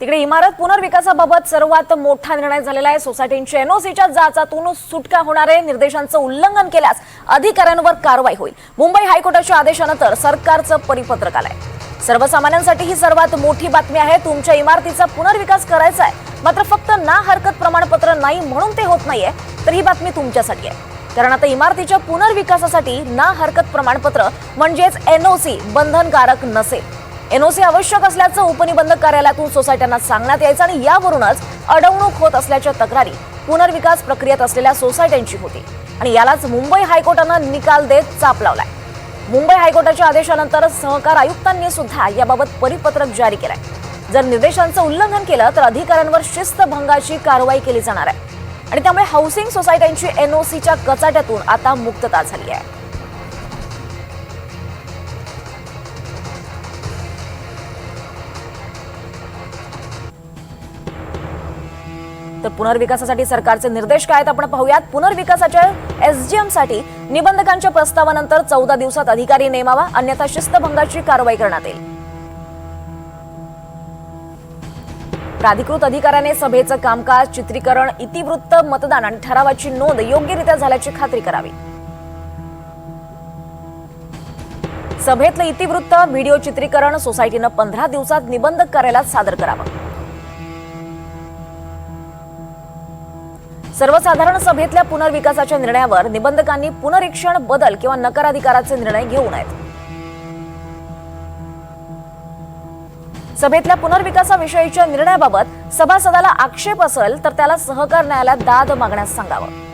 तिकडे इमारत पुनर्विकासाबाबत सर्वात मोठा निर्णय झालेला आहे. सोसायटींच्या एनओसीच्या जाचातून सुटका होणारे निर्देशांचं उल्लंघन केल्यास अधिकाऱ्यांवर कारवाई होईल. मुंबई हायकोर्टाच्या आदेशानंतर सरकारचं परिपत्रक आलंय. सर्वसामान्यांसाठी ही सर्वात मोठी बातमी आहे तुमच्या इमारतीचा पुनर्विकास करायचा आहे. मात्र फक्त ना हरकत प्रमाणपत्र नाही म्हणून ते होत नाहीये तर ही बातमी तुमच्यासाठी आहे. कारण आता इमारतीच्या पुनर्विकासासाठी ना हरकत प्रमाणपत्र म्हणजेच एनओसी बंधनकारक नसेल. एनओसी आवश्यक असल्याचं उपनिबंधक कार्यालयातून सोसायट्यांना सांगण्यात यायचं आणि यावरूनच अडवणूक होत असल्याच्या तक्रारी पुनर्विकास प्रक्रियेत असलेल्या सोसायट्यांची होती. आणि यालाच मुंबई हायकोर्टानं निकाल देत चाप लावलाय. मुंबई हायकोर्टाच्या आदेशानंतर सहकार आयुक्तांनी सुद्धा याबाबत परिपत्रक जारी केलंय. जर निर्देशांचं उल्लंघन केलं तर अधिकाऱ्यांवर शिस्तभंगाची कारवाई केली जाणार आहे. आणि त्यामुळे हाऊसिंग सोसायट्यांची एनओसीच्या कचाट्यातून आता मुक्तता झाली आहे. तर पुनर्विकासासाठी सरकारचे निर्देश काय आहेत आपण पाहूयात. पुनर्विकासाच्या एसजीएमसाठी निबंधकांच्या प्रस्तावानंतर चौदा दिवसात अधिकारी नेमावा अन्यथा शिस्तभंगाची कारवाई करण्यात येईल. प्राधिकृत अधिकाऱ्याने सभेचं कामकाज चित्रीकरण इतिवृत्त मतदान आणि ठरावाची नोंद योग्यरित्या झाल्याची खात्री करावी. सभेतलं इतिवृत्त व्हिडिओ चित्रीकरण सोसायटीनं पंधरा दिवसात निबंधक कार्यालयात सादर करावं. सर्वसाधारण सभेतल्या पुनर्विकासाच्या निर्णयावर निबंधकांनी पुनरीक्षण बदल किंवा नकाराधिकाराचे निर्णय घेऊ नयेत. सभेतल्या पुनर्विकासाविषयीच्या निर्णयाबाबत सभासदाला आक्षेप असेल तर त्याला सहकार न्यायालयात दाद मागण्यास सांगावं.